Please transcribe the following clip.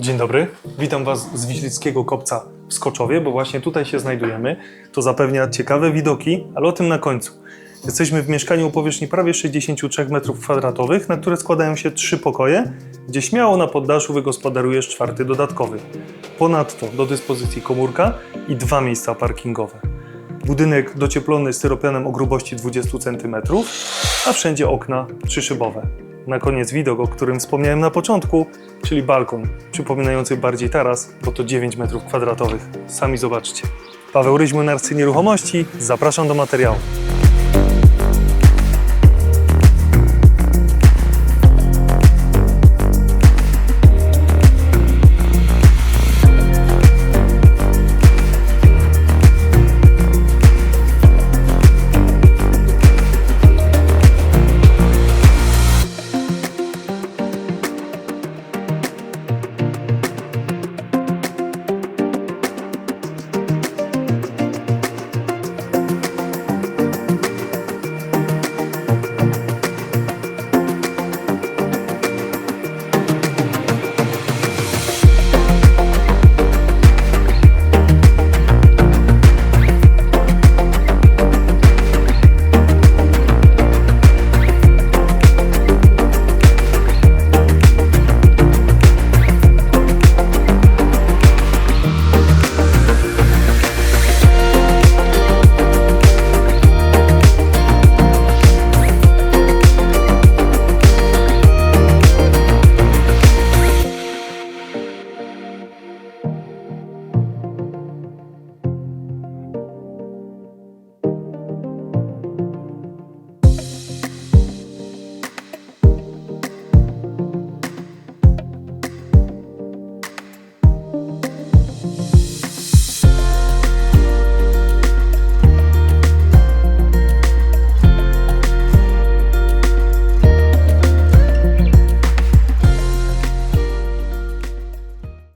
Dzień dobry, witam Was z Wiślickiego Kopca w Skoczowie, bo właśnie tutaj się znajdujemy. To zapewnia ciekawe widoki, ale o tym na końcu. Jesteśmy w mieszkaniu o powierzchni prawie 63 m2, na które składają się trzy pokoje, gdzie śmiało na poddaszu wygospodarujesz czwarty dodatkowy. Ponadto do dyspozycji komórka i dwa miejsca parkingowe. Budynek docieplony styropianem o grubości 20 cm, a wszędzie okna trzyszybowe. Na koniec widok, o którym wspomniałem na początku, czyli balkon, przypominający bardziej taras, bo to 9 metrów kwadratowych. Sami zobaczcie. Paweł Ryź, Młynarcy Nieruchomości, zapraszam do materiału.